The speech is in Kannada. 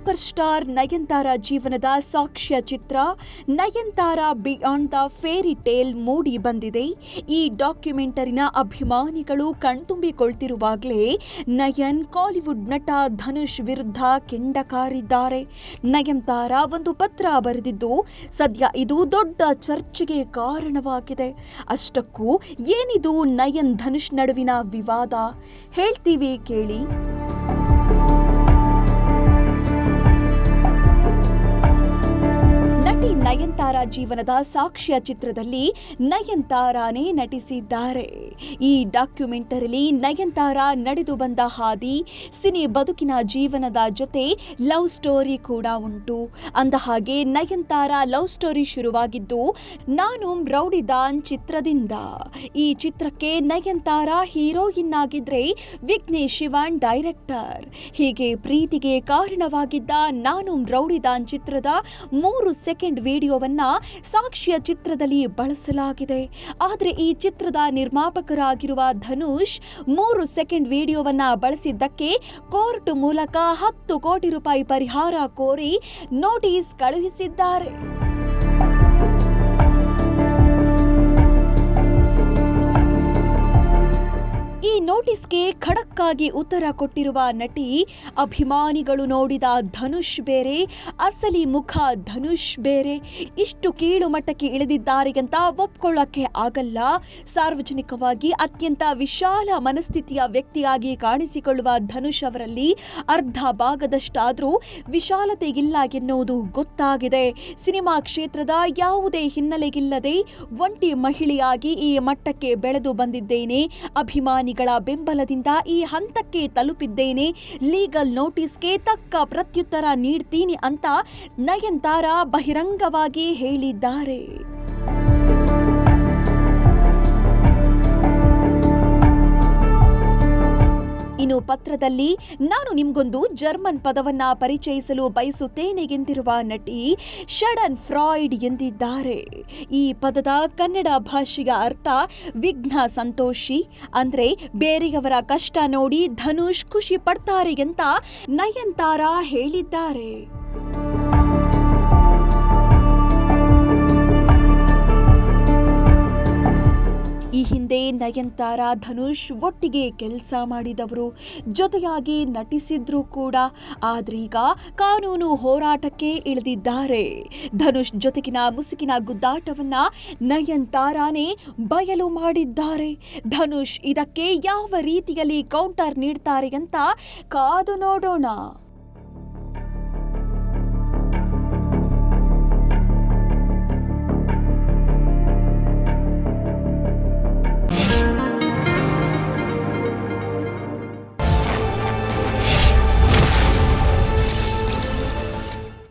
ಸೂಪರ್ ಸ್ಟಾರ್ ನಯನ್ತಾರ ಜೀವನದ ಸಾಕ್ಷ್ಯ ಚಿತ್ರ Nayanthara beyond the fairy tale ಮೂಡಿ ಬಂದಿದೆ. ಈ ಡಾಕ್ಯುಮೆಂಟರಿನ ಅಭಿಮಾನಿಗಳು ಕಣ್ತುಂಬಿಕೊಳ್ತಿರುವಾಗಲೇ ನಯನ್ ಕಾಲಿವುಡ್ ನಟ ಧನುಷ್ ವಿರುದ್ಧ ಕೆಂಡಕಾರಿದ್ದಾರೆ. ನಯನ್ತಾರ ಒಂದು ಪತ್ರ ಬರೆದಿದ್ದು, ಸದ್ಯ ಇದು ದೊಡ್ಡ ಚರ್ಚೆಗೆ ಕಾರಣವಾಗಿದೆ. ಅಷ್ಟಕ್ಕೂ ಏನಿದು ನಯನ್ ಧನುಷ್ ನಡುವಿನ ವಿವಾದ? ಹೇಳ್ತೀವಿ ಕೇಳಿ. ನಟಿ ನಯನ್ತಾರ ಜೀವನದ ಸಾಕ್ಷ್ಯ ಚಿತ್ರದಲ್ಲಿ ನಯನ್ತಾರಾನೇ ನಟಿಸಿದ್ದಾರೆ. ಈ ಡಾಕ್ಯುಮೆಂಟರಿಲಿ ನಯನ್ತಾರ ನಡೆದು ಬಂದ ಹಾದಿ, ಸಿನಿ ಬದುಕಿನ ಜೀವನದ ಜೊತೆ ಲವ್ ಸ್ಟೋರಿ ಕೂಡ ಉಂಟು. ಅಂದ ಹಾಗೆ ನಯನ್ತಾರ ಲವ್ ಸ್ಟೋರಿ ಶುರುವಾಗಿದ್ದು, ನಾನು ರೌಡಿದಾನ್ ಚಿತ್ರದಿಂದ. ಈ ಚಿತ್ರಕ್ಕೆ ನಯನ್ತಾರ ಹೀರೋಯಿನ್ ಆಗಿದ್ರೆ ವಿಘ್ನೇಶ್ ಶಿವನ್ ಡೈರೆಕ್ಟರ್. ಹೀಗೆ ಪ್ರೀತಿಗೆ ಕಾರಣವಾಗಿದ್ದ ನಾನು ರೌಡಿದಾನ್ ಚಿತ್ರದ ಮೂರು ಸೆಕೆಂಡ್ ವಿಡಿಯೋವನ್ನ ಸಾಕ್ಷಿಯ ಚಿತ್ರದಲ್ಲಿ ಬಳಸಲಾಗಿದೆ. ಆದರೆ ಈ ಚಿತ್ರದ ನಿರ್ಮಾಪಕರಾಗಿರುವ ಧನುಷ್ ಮೂರು ಸೆಕೆಂಡ್ ವಿಡಿಯೋವನ್ನು ಬಳಸಿದ್ದಕ್ಕೆ ಕೋರ್ಟ್ ಮೂಲಕ ಹತ್ತು ಕೋಟಿ ರೂಪಾಯಿ ಪರಿಹಾರ ಕೋರಿ ನೋಟಿಸ್ ಕಳುಹಿಸಿದ್ದಾರೆ. ನೋಟಿಸ್ಗೆ ಖಡಕ್ಕಾಗಿ ಉತ್ತರ ಕೊಟ್ಟಿರುವ ನಟಿ ಅಭಿಮಾನಿಗಳು ನೋಡಿದ ಧನುಷ್ ಬೇರೆ, ಅಸಲಿ ಮುಖ ಧನುಷ್ ಬೇರೆ. ಇಷ್ಟು ಕೀಳು ಮಟ್ಟಕ್ಕೆ ಇಳಿದಿದ್ದಾರೆ ಅಂತ ಒಪ್ಕೊಳ್ಳೋಕ್ಕೆ ಆಗಲ್ಲ. ಸಾರ್ವಜನಿಕವಾಗಿ ಅತ್ಯಂತ ವಿಶಾಲ ಮನಸ್ಥಿತಿಯ ವ್ಯಕ್ತಿಯಾಗಿ ಕಾಣಿಸಿಕೊಳ್ಳುವ ಧನುಷ್ ಅವರಲ್ಲಿ ಅರ್ಧ ಭಾಗದಷ್ಟಾದರೂ ವಿಶಾಲತೆ ಇಲ್ಲ ಎನ್ನುವುದು ಗೊತ್ತಾಗಿದೆ. ಸಿನಿಮಾ ಕ್ಷೇತ್ರದ ಯಾವುದೇ ಹಿನ್ನೆಲೆಗಿಲ್ಲದೆ ಒಂಟಿ ಮಹಿಳೆಯಾಗಿ ಈ ಮಟ್ಟಕ್ಕೆ ಬೆಳೆದು ಬಂದಿದ್ದೇನೆ. ಅಭಿಮಾನಿಗಳ ಬೆಂಬಲದಿಂದ ಈ ಹಂತಕ್ಕೆ ತಲುಪಿದ್ದೇನೆ. ಲೀಗಲ್ ನೋಟಿಸ್ಗೆ ತಕ್ಕ ಪ್ರತ್ಯುತ್ತರ ನೀಡ್ತೀನಿ ಅಂತ ನಯನ್ತಾರ ಬಹಿರಂಗವಾಗಿ ಹೇಳಿದ್ದಾರೆ. ಇನ್ನು ಪತ್ರದಲ್ಲಿ, ನಾನು ನಿಮ್ಗೊಂದು ಜರ್ಮನ್ ಪದವನ್ನ ಪರಿಚಯಿಸಲು ಬಯಸುತ್ತೇನೆ ಎಂದಿರುವ ನಟಿ ಶಡನ್ ಫ್ರಾಯ್ಡ್ ಎಂದಿದ್ದಾರೆ. ಈ ಪದದ ಕನ್ನಡ ಭಾಷೆಯ ಅರ್ಥ ವಿಘ್ನ ಸಂತೋಷಿ, ಅಂದ್ರೆ ಬೇರೆಯವರ ಕಷ್ಟ ನೋಡಿ ಧನುಷ್ ಖುಷಿ ಪಡ್ತಾರೆ ಅಂತ ನಯನ್ತಾರ ಹೇಳಿದ್ದಾರೆ. ಈ ಹಿಂದೆ ನಯನ್ತಾರ ಧನುಷ್ ಒಟ್ಟಿಗೆ ಕೆಲಸ ಮಾಡಿದವರು. ಜೊತೆಯಾಗಿ ನಟಿಸಿದ್ರು ಕೂಡ. ಆದ್ರೀಗ ಕಾನೂನು ಹೋರಾಟಕ್ಕೆ ಇಳಿದಿದ್ದಾರೆ. ಧನುಷ್ ಜೊತೆಗಿನ ಮುಸುಕಿನ ಗುದ್ದಾಟವನ್ನ ನಯನ್ತಾರಾನೇ ಬಯಲು ಮಾಡಿದ್ದಾರೆ. ಧನುಷ್ ಇದಕ್ಕೆ ಯಾವ ರೀತಿಯಲ್ಲಿ ಕೌಂಟರ್ ನೀಡ್ತಾರೆ ಅಂತ ಕಾದು ನೋಡೋಣ.